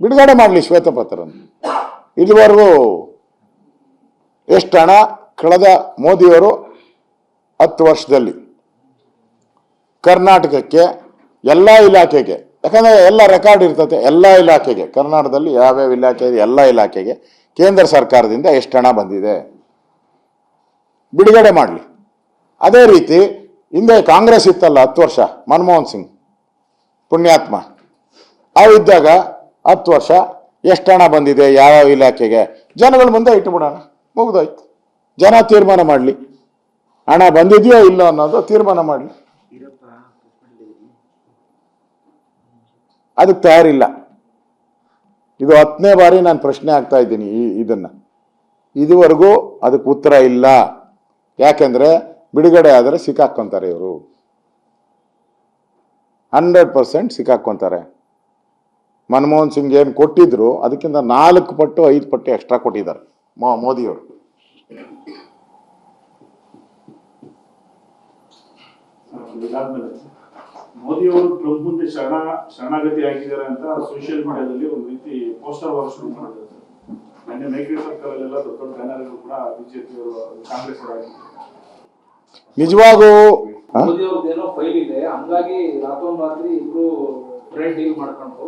ಬಿಡುಗಡೆ ಮಾಡಲಿ ಶ್ವೇತಪತ್ರ ಇದುವರೆಗೂ ಎಷ್ಟು ಹಣ ಕಳೆದ ಮೋದಿಯವರು ಹತ್ತು ವರ್ಷದಲ್ಲಿ? ಕರ್ನಾಟಕಕ್ಕೆ, ಎಲ್ಲ ಇಲಾಖೆಗೆ. ಯಾಕಂದರೆ ಎಲ್ಲ ರೆಕಾರ್ಡ್ ಇರ್ತದೆ, ಎಲ್ಲ ಇಲಾಖೆಗೆ. ಕರ್ನಾಟಕದಲ್ಲಿ ಯಾವ್ಯಾವ ಇಲಾಖೆ ಇದೆ, ಎಲ್ಲ ಇಲಾಖೆಗೆ. ಕೇಂದ್ರ ಸರ್ಕಾರದಿಂದ ಎಷ್ಟು ಹಣ ಬಂದಿದೆ? ಬಿಡುಗಡೆ ಮಾಡಲಿ. ಅದೇ ರೀತಿ, ಹಿಂದೆ ಕಾಂಗ್ರೆಸ್ ಇತ್ತಲ್ಲ ಹತ್ತು ವರ್ಷ, ಮನಮೋಹನ್ ಸಿಂಗ್, ಪುಣ್ಯಾತ್ಮ. ಅವಿದ್ದಾಗ ಹತ್ತು ವರ್ಷ, ಎಷ್ಟು ಹಣ ಬಂದಿದೆ ಯಾವ್ಯಾವ ಇಲಾಖೆಗೆ? ಜನಗಳ ಮುಂದೆ ಇಟ್ಟುಬಿಡೋಣ ಮುಗಿದೋಯ್ತು. ಜನ ತೀರ್ಮಾನ ಮಾಡಲಿ. ಹಣ ಬಂದಿದೆಯೋ ಇಲ್ಲೋ ಅನ್ನೋದು ತೀರ್ಮಾನ ಮಾಡಲಿ. ಅದಕ್ಕೆ ತಯಾರಿಲ್ಲ. ಇದು ಹತ್ತನೇ ಬಾರಿ ನಾನು ಪ್ರಶ್ನೆ ಆಗ್ತಾ ಇದ್ದೀನಿ ಈ ಇದನ್ನು. ಇದುವರೆಗೂ ಅದಕ್ಕೆ ಉತ್ತರ ಇಲ್ಲ. ಯಾಕೆಂದರೆ ಬಿಡುಗಡೆ ಆದರೆ ಸಿಕ್ಕಾಕ್ಕೊಂತಾರೆ ಇವರು. ಹಂಡ್ರೆಡ್ ಪರ್ಸೆಂಟ್ ಸಿಕ್ಕಾಕ್ಕೊಂತಾರೆ. ಮನಮೋಹನ್ ಸಿಂಗ್ ಏನು ಕೊಟ್ಟಿದ್ರು ಅದಕ್ಕಿಂತ ನಾಲ್ಕು ಪಟ್ಟು ಐದು ಪಟ್ಟು ಎಕ್ಸ್ಟ್ರಾ ಕೊಟ್ಟಿದ್ದಾರೆ ಮೋ ಮೋದಿಯವರು. ಮೋದಿ ಅವರು ಟ್ರಂಪ್ ಮುಂದೆ ಶರಣ ಶರಣಾಗತಿ ಆಗಿದ್ದಾರೆ ಅಂತ ಸೋಷಿಯಲ್ ಮೀಡಿಯಾದಲ್ಲಿ ಒಂದು ರೀತಿ ಪೋಸ್ಟರ್ ವಾರ್ ಶುರು ಮಾಡಿದ್ದಾರೆ. ಮೈತ್ರಿ ದೊಡ್ಡ ದೊಡ್ಡ ಬ್ಯಾನರ್ಗಳು ಕೂಡ ಬಿಜೆಪಿಯವರು ಕಾಂಗ್ರೆಸ್ ಅವರು ನಿಜವಾಗೂ? ಮೋದಿ ಅವ್ರದ್ದು ಫೈಲ್ ಇದೆ ಹಂಗಾಗಿ ರಾತ್ರೋರಾತ್ರಿ ಇಬ್ರು ಟ್ರೇಡ್ ಡೀಲ್ ಮಾಡ್ಕೊಂಡು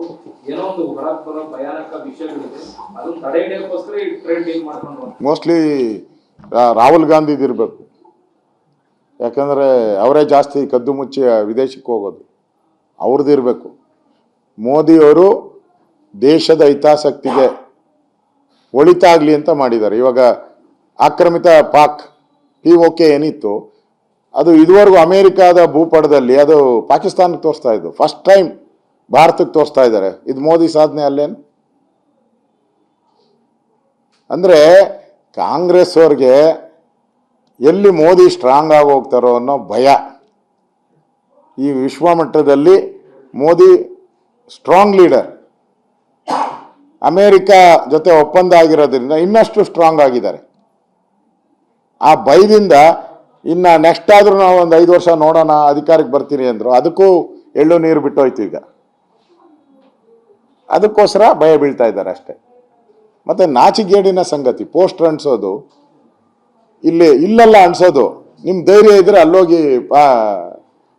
ಏನೋ ಒಂದು ಹೊರಗ್ ಬರೋ ಭಯಾನಕ ವಿಷಯಗಳಿದೆ. ಅದನ್ನ ತಡೆ ಹಿಡಿಯೋಕ್ಕೋಸ್ಕರ ಈ ಟ್ರೇಡ್ ಡೀಲ್ ಮಾಡ್ಕೊಂಡು ಮೋಸ್ಟ್ಲಿ ರಾಹುಲ್ ಗಾಂಧಿ ಇದಿರಬೇಕು ಯಾಕಂದರೆ ಅವರೇ ಜಾಸ್ತಿ ಕದ್ದು ಮುಚ್ಚಿ ವಿದೇಶಕ್ಕೆ ಹೋಗೋದು. ಅವ್ರದ್ದು ಇರಬೇಕು. ಮೋದಿಯವರು ದೇಶದ ಹಿತಾಸಕ್ತಿಗೆ ಒಳಿತಾಗಲಿ ಅಂತ ಮಾಡಿದ್ದಾರೆ. ಇವಾಗ ಆಕ್ರಮಿತ ಪಾಕ್ ಪಿ ಓಕೆ ಏನಿತ್ತು, ಅದು ಇದುವರೆಗೂ ಅಮೇರಿಕಾದ ಭೂಪಟದಲ್ಲಿ, ಅದು ಪಾಕಿಸ್ತಾನಕ್ಕೆ ತೋರಿಸ್ತಾ ಇದ್ದು ಫಸ್ಟ್ ಟೈಮ್ ಭಾರತಕ್ಕೆ ತೋರಿಸ್ತಾ ಇದ್ದಾರೆ. ಇದು ಮೋದಿ ಸಾಧನೆ ಅಲ್ಲೇನು? ಅಂದರೆ ಕಾಂಗ್ರೆಸ್ ಅವ್ರಿಗೆ ಎಲ್ಲಿ ಮೋದಿ ಸ್ಟ್ರಾಂಗ್ ಆಗಿ ಹೋಗ್ತಾರೋ ಅನ್ನೋ ಭಯ. ಈ ವಿಶ್ವ ಮಟ್ಟದಲ್ಲಿ ಮೋದಿ ಸ್ಟ್ರಾಂಗ್ ಲೀಡರ್ ಅಮೇರಿಕ ಜೊತೆ ಒಪ್ಪಂದ ಆಗಿರೋದ್ರಿಂದ ಇನ್ನಷ್ಟು ಸ್ಟ್ರಾಂಗ್ ಆಗಿದ್ದಾರೆ. ಆ ಭಯದಿಂದ ಇನ್ನ ನೆಕ್ಸ್ಟ್ ಆದರೂ ನಾವು ಒಂದು ಐದು ವರ್ಷ ನೋಡೋಣ, ಅಧಿಕಾರಕ್ಕೆ ಬರ್ತೀನಿ ಅಂದರು. ಅದಕ್ಕೂ ಎಳ್ಳು ನೀರು ಬಿಟ್ಟೋಯ್ತು ಈಗ. ಅದಕ್ಕೋಸ್ಕರ ಭಯ ಬೀಳ್ತಾ ಇದ್ದಾರೆ ಅಷ್ಟೇ. ಮತ್ತೆ ನಾಚಿಗೇಡಿನ ಸಂಗತಿ, ಪೋಸ್ಟರ್ ಅಂಟಿಸೋದು ಇಲ್ಲಿ, ಇಲ್ಲೆಲ್ಲ ಅನ್ಸೋದು ನಿಮ್ಮ ಧೈರ್ಯ ಇದ್ರೆ ಅಲ್ಲೋಗಿ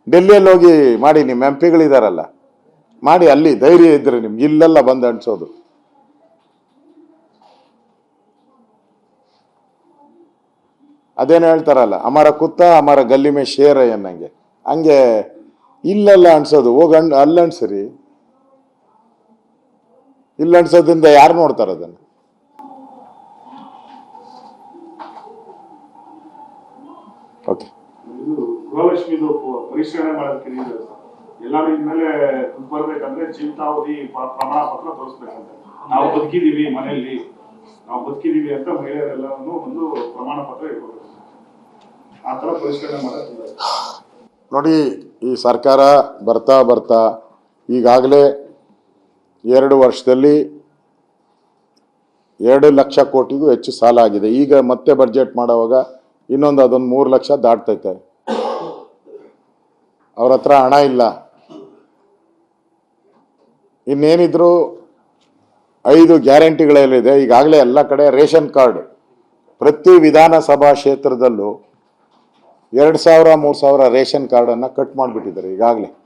ಡೆಲ್ಲಿಯಲ್ಲಿ ಹೋಗಿ ಮಾಡಿ ನಿಮ್ಮ ಎಂ ಪಿಗಳಿದಾರಲ್ಲ, ಮಾಡಿ ಅಲ್ಲಿ ಧೈರ್ಯ ಇದ್ರೆ ನಿಮ್ಗೆ ಇಲ್ಲೆಲ್ಲ ಬಂದು ಅನ್ಸೋದು. ಅದೇನು ಹೇಳ್ತಾರಲ್ಲ, ಅಮರ ಕುತ್ತ, ಅಮರ ಗಲ್ಲಿಮೆ ಶೇರ ಎನ್ನಂಗೆ ಹಂಗೆ, ಇಲ್ಲೆಲ್ಲ ಅನ್ಸೋದು, ಹೋಗಿ ಅಲ್ಲಿ ಅನ್ಸರಿ ಇಲ್ಲಿ ಅನ್ಸೋದ್ರಿಂದ ಯಾರು ನೋಡ್ತಾರೆ ಅದನ್ನು? ಓಕೆ ಗೃಹಲಕ್ಷ್ಮಿದು ಪ- ಪರಿಷ್ಕರಣೆ ಮಾಡೋದಕ್ಕೆ ಎಲ್ಲರೂ ಇನ್ಮೇಲೆ ಬರ್ಬೇಕಂದ್ರೆ ಜೀವಿತಾವಧಿ ಪ್ರಮಾಣ ಪತ್ರ ತೋರಿಸ್ಬೇಕಂತ. ನಾವು ಬದುಕಿದೀವಿ ಮನೆಯಲ್ಲಿ. ನಾವು ಬದುಕಿದೀವಿ ಅಂತ ಮಹಿಳೆಯರೆಲ್ಲರೂ ಒಂದು ಪ್ರಮಾಣ ಪತ್ರ ಇಟ್ಕೋಬೇಕು. ಆ ತರ ಪರಿಷ್ಕರಣೆ ಮಾಡೋದಿಲ್ಲ ನೋಡಿ ಈ ಸರ್ಕಾರ ಬರ್ತಾ ಬರ್ತಾ ಈಗಾಗಲೇ ಎರಡು ವರ್ಷದಲ್ಲಿ ಎರಡು ಲಕ್ಷ ಕೋಟಿಗೂ ಹೆಚ್ಚು ಸಾಲ ಆಗಿದೆ. ಈಗ ಮತ್ತೆ ಬಜೆಟ್ ಮಾಡುವಾಗ ಇನ್ನೊಂದು ಅದೊಂದು ಮೂರು ಲಕ್ಷ ದಾಟ್ತೈತೆ. ಅವ್ರ ಹತ್ರ ಹಣ ಇಲ್ಲ. ಇನ್ನೇನಿದ್ರು ಐದು ಗ್ಯಾರಂಟಿಗಳಲ್ಲಿದೆ. ಈಗಾಗಲೇ ಎಲ್ಲ ಕಡೆ ರೇಷನ್ ಕಾರ್ಡ್ ಪ್ರತಿ ವಿಧಾನಸಭಾ ಕ್ಷೇತ್ರದಲ್ಲೂ ಎರಡು ಸಾವಿರ, ಮೂರು ಸಾವಿರ ರೇಷನ್ ಕಾರ್ಡನ್ನು ಕಟ್ ಮಾಡಿಬಿಟ್ಟಿದ್ದಾರೆ ಈಗಾಗಲೇ.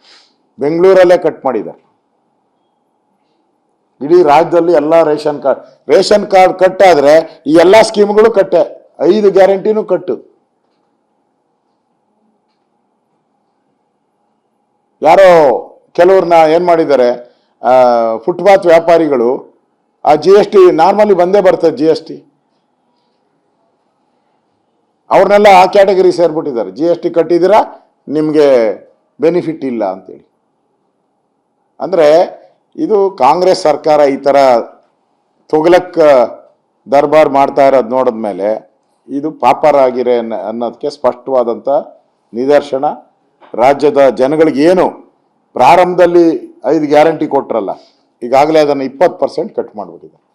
ಬೆಂಗಳೂರಲ್ಲೇ ಕಟ್ ಮಾಡಿದ್ದಾರೆ. ಇಡೀ ರಾಜ್ಯದಲ್ಲಿ ಎಲ್ಲ ration card ration card cut ಆದ್ರೆ ಈ ಎಲ್ಲ ಸ್ಕೀಮ್ಗಳು ಕಟ್ಟೆ. ಐದು ಗ್ಯಾರಂಟಿನೂ ಕಟ್ಟು. ಯಾರೋ ಕೆಲವ್ರನ್ನ ಏನ್ ಮಾಡಿದ್ದಾರೆ ಫುಟ್ಪಾತ್ ವ್ಯಾಪಾರಿಗಳು, ಆ ಜಿ ಎಸ್ ಟಿ ನಾರ್ಮಲಿ ಬಂದೇ ಬರ್ತದೆ ಜಿ ಎಸ್ ಟಿ ಅವ್ರನ್ನೆಲ್ಲ ಆ ಕ್ಯಾಟಗರಿ ಸೇರ್ಬಿಟ್ಟಿದ್ದಾರೆ. ಜಿ ಎಸ್ ಟಿ ಕಟ್ಟಿದ್ದೀರಾ, ನಿಮಗೆ ಬೆನಿಫಿಟ್ ಇಲ್ಲ ಅಂತೇಳಿ. ಅಂದರೆ ಇದು ಕಾಂಗ್ರೆಸ್ ಸರ್ಕಾರ ಈ ಥರ ತೊಗಲಕ್ ದರ್ಬಾರ್ ಮಾಡ್ತಾ ಇರೋದು ನೋಡಿದ್ಮೇಲೆ ಇದು ಪಾಪರಾಗಿರೆ ಆಗಿರ ಅನ್ನೋದಕ್ಕೆ ಸ್ಪಷ್ಟವಾದಂಥ ನಿದರ್ಶನ. ರಾಜ್ಯದ ಜನಗಳಿಗೇನು ಪ್ರಾರಂಭದಲ್ಲಿ ಐದು ಗ್ಯಾರಂಟಿ ಕೊಟ್ರಲ್ಲ, ಈಗಾಗಲೇ ಅದನ್ನು ಇಪ್ಪತ್ತು ಪರ್ಸೆಂಟ್ ಕಟ್ ಮಾಡಿಬಿಟ್ಟಿದ್ದಾರೆ.